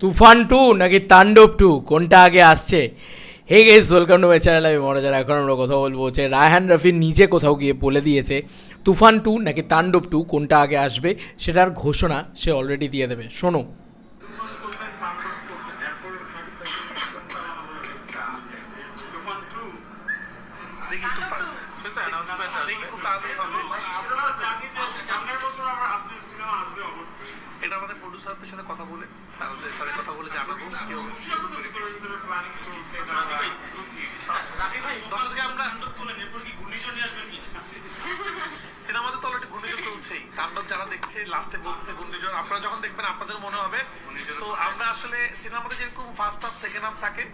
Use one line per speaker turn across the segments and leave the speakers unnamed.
তুফান two নাকি তাণ্ডব two? কোনটা আগে আসছে? Hey guys welcome to my channel আমি মনোজার এখন আমরা কথা বলব হচ্ছে রায়হান রফি নিজে কোথাও গিয়ে বলে দিয়েছে তুফান টু নাকি তাণ্ডব টু কোনটা আগে আসবে সেটার ঘোষণা সে অলরেডি দিয়ে দেবে। শোনো।
তুফান টু
সেটা অ্যানাউন্সমেন্ট আসবে খুব তাড়াতাড়ি হবে
আপনারা জানি যে সামনের বছর আমরা আসবে সিনেমা আসবে অবশ্যই
এটা সাথে কথা বলে তাদের সাথে কথা বলে জানাব দর্শককে আমরা সিনেমাতে তো অলরেডি ঘূর্ণিঝড় চলছেই তাণ্ডব যারা দেখছে লাস্টে বলছে ঘূর্ণিঝড় আপনারা যখন দেখবেন আপনাদের মনে হবে। তো আমরা আসলে সিনেমাতে যেরকম ফার্স্ট হাফ সেকেন্ড হাফ থাকে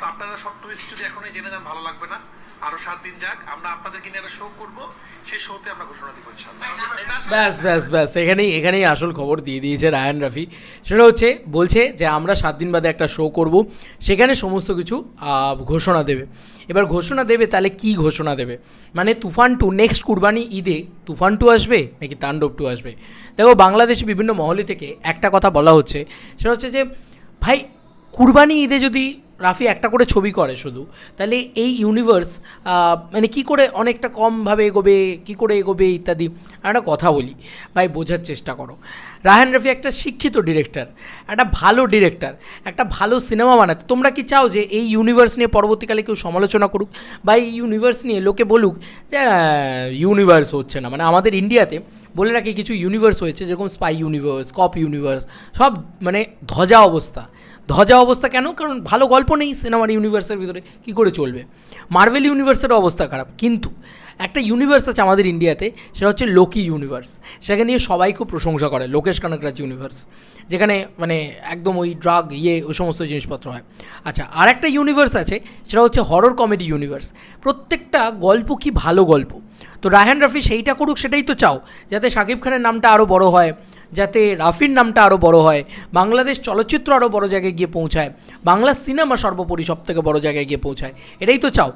তো আপনারা সব টুইস্ট যদি এখনই জেনে যান ভালো লাগবে না। আরও সাত দিন যাক আমরা আপনাদেরকে নিয়ে একটা শো করব। সেই শোতে আমরা ঘোষণা দিব
ব্যাস ব্যাস ব্যাস এখানেই এখানেই আসল খবর দিয়ে দিয়েছে রায়ান রাফি। সেটা হচ্ছে বলছে যে আমরা সাত দিন বাদে একটা শো করব। সেখানে সমস্ত কিছু ঘোষণা দেবে। এবার ঘোষণা দেবে তাহলে কি ঘোষণা দেবে? মানে তুফান টু নেক্সট কুরবানি ঈদে তুফান টু আসবে নাকি তাণ্ডব টু আসবে? দেখো বাংলাদেশে বিভিন্ন মহলে থেকে একটা কথা বলা হচ্ছে। সেটা হচ্ছে যে ভাই কুরবানি ঈদে যদি রাফি একটা করে ছবি করে শুধু। তাহলে এই ইউনিভার্স মানে কি করে অনেকটা কমভাবে এগোবে, কি করে এগোবে ইত্যাদি। একটা কথা বলি, ভাই বোঝার চেষ্টা করো। রাহান রাফি একটা শিক্ষিত ডিরেক্টর একটা ভালো ডিরেক্টর একটা ভালো সিনেমা বানাতে। তোমরা কি চাও যে এই ইউনিভার্স নিয়ে পরবর্তীকালে কেউ সমালোচনা করুক? বা এই ইউনিভার্স নিয়ে লোকে বলুক যে ইউনিভার্স হচ্ছে না। মানে আমাদের ইন্ডিয়াতে বলে রাখি, কিছু ইউনিভার্স হয়েছে, যেরকম স্পাই ইউনিভার্স কপ ইউনিভার্স সব মানে ধজা অবস্থা। ধজা অবস্থা কেন? কারণ ভালো গল্প নেই সিনেমার ইউনিভার্সের ভিতরে, কী করে চলবে? মার্ভেল ইউনিভার্সেরও অবস্থা খারাপ। কিন্তু একটা ইউনিভার্স আছে আমাদের ইন্ডিয়াতে সেটা হচ্ছে লোকি ইউনিভার্স সেটাকে নিয়ে সবাই খুব প্রশংসা করে লোকেশ কানকরাজ ইউনিভার্স যেখানে মানে একদম ওই ড্রাগ ইয়ে ওই সমস্ত জিনিসপত্র হয়। আচ্ছা আর একটা ইউনিভার্স আছে, সেটা হচ্ছে হরর কমেডি ইউনিভার্স প্রত্যেকটা গল্প কি ভালো গল্প? তো রায়হান রাফি সেইটা করুক, সেটাই তো চাও, যাতে শাকিব খানের নামটা আরও বড় হয়। যাতে রাফির নামটা আরও বড় হয়, বাংলাদেশ চলচ্চিত্র আরও বড় জায়গায় গিয়ে পৌঁছায়, বাংলা সিনেমা সর্বোপরি সব থেকে বড় জায়গায় গিয়ে পৌঁছায়। এটাই তো চাও।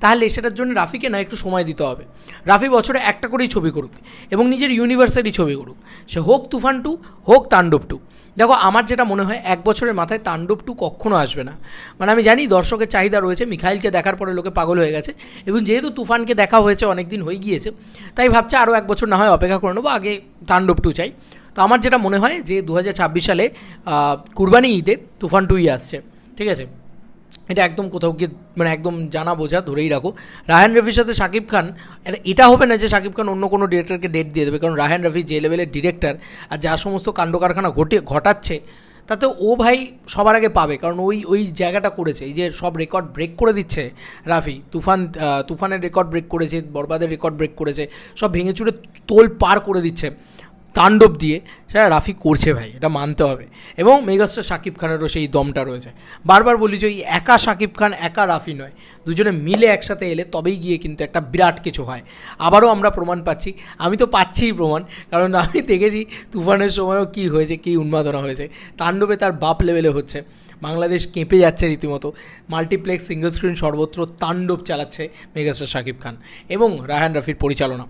তাহলে সেটার জন্য রাফিকে না একটু সময় দিতে হবে। রাফি বছরে একটা করেই ছবি করুক এবং নিজের ইউনিভার্সেরই ছবি করুক। সে হোক তুফান টু, হোক তাণ্ডব টু। দেখো, আমার যেটা মনে হয়, এক বছরের মাথায় তাণ্ডব টু কখনো আসবে না। মানে আমি জানি দর্শকের চাহিদা রয়েছে, মিখাইলকে দেখার পরে লোকে পাগল হয়ে গেছে। এবং যেহেতু তুফানকে দেখা হয়েছে অনেক দিন হয়ে গিয়েছে, তাই ভাবছে আরও এক বছর না হয় অপেক্ষা করে নেব, আগে তাণ্ডব টু চাই। তো আমার যেটা মনে হয় যে দু হাজার ছাব্বিশ সালে কুরবানি ঈদে তুফান টুই আসছে, ঠিক আছে? এটা একদম কোথাও গিয়ে মানে একদম জানা বোঝা ধরেই রাখো। রায়হান রফির সাথে শাকিব খান এটা হবে না যে শাকিব খান অন্য কোনো ডিরেক্টরকে ডেট দিয়ে দেবে, কারণ রায়হান রফি যে লেভেলের ডিরেক্টর আর যা সমস্ত কাণ্ড কারখানা ঘটে, ঘটাচ্ছে, তাতে ও ভাই সবার আগে পাবে, কারণ ওই ওই জায়গাটা করেছে। এই যে সব রেকর্ড ব্রেক করে দিচ্ছে রাফি, তুফান তুফানের রেকর্ড ব্রেক করেছে, বরবাদের রেকর্ড ব্রেক করেছে, সব ভেঙে চুরে তোল পার করে দিচ্ছে। তাণ্ডব দিয়ে সেটা রাফি করছে ভাই, এটা মানতে হবে। এবং মেগাস্টার শাকিব খানেরও সেই দমটা রয়েছে। বারবার বলি যে ওই একা শাকিব খান, একা রাফি নয়, দুজনে মিলে একসাথে এলে তবেই গিয়ে কিন্তু একটা বিরাট কিছু হয়। আবারও আমরা প্রমাণ পাচ্ছি। আমি তো পাচ্ছিই প্রমাণ, কারণ আমি দেখেছি তুফানের সময়ও কী হয়েছে, কী উন্মাদনা হয়েছে। তাণ্ডবে তার বাপ লেভেলে হচ্ছে। বাংলাদেশ কেঁপে যাচ্ছে রীতিমতো। মাল্টিপ্লেক্স সিঙ্গল স্ক্রিন সর্বত্র তাণ্ডব চালাচ্ছে মেগাস্টার শাকিব খান এবং রায়হান রাফির পরিচালনা।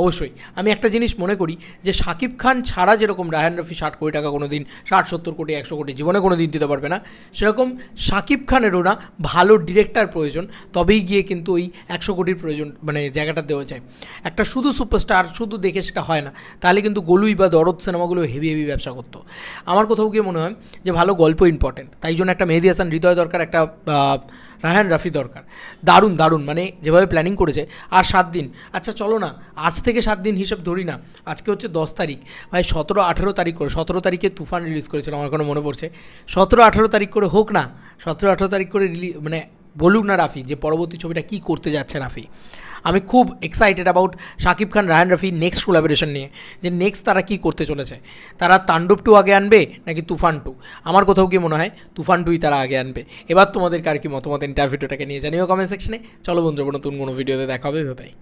অবশ্যই। আমি একটা জিনিস মনে করি যে শাকিব খান ছাড়া যেরকম রায়হান রফি ষাট কোটি টাকা কোনো দিন ষাট, সত্তর কোটি, একশো কোটি জীবনে কোনো দিন দিতে পারবে না। সেরকম শাকিব খানেরও না ভালো ডিরেক্টর প্রয়োজন, তবেই গিয়ে কিন্তু ওই একশো কোটির প্রয়োজন মানে জায়গাটা দেওয়া যায়। একটা শুধু সুপারস্টার শুধু দেখে সেটা হয় না, তাহলে কিন্তু গলুই বা দরদ সিনেমাগুলো হেভি হেভি ব্যবসা করতো। আমার কোথাও গিয়ে মনে হয় যে ভালো গল্প ইম্পর্টেন্ট তাই জন্য একটা মেহেদি হাসান হৃদয় দরকার, একটা রায়হান রাফি দরকার। দারুণ দারুণ মানে যেভাবে প্ল্যানিং করেছে, আর সাত দিন। আচ্ছা চলো না, আজ থেকে সাত দিন হিসেব ধরি না, আজকে হচ্ছে দশ তারিখ। ভাই, সতেরো, আঠেরো তারিখ করে, সতেরো তারিখে তুফান রিলিজ করেছিল, আমার কোনো মনে পড়ছে। সতেরো, আঠেরো তারিখ করে হোক না, সতেরো, আঠেরো তারিখ করে রিলিজ মানে বলুক না রাফি যে পরবর্তী ছবিটা কি করতে যাচ্ছে রাফি। আমি খুব excited about Shakib Khan, Rayan Rafi next collaboration নিয়ে। যে নেক্সট তারা কি করতে চলেছে? তারা তাণ্ডব টু আগে আনবে নাকি তুফান টু আমার কোথাও কি মনে হয় তুফান টুই তারা আগে আনবে। এবার তোমাদের কার কি মতামত ইন্টারভিউটাকে নিয়ে জানিও কমেন্ট সেকশনে চলো বন্ধুরা নতুন কোনো ভিডিওতে দেখা হবে ভাই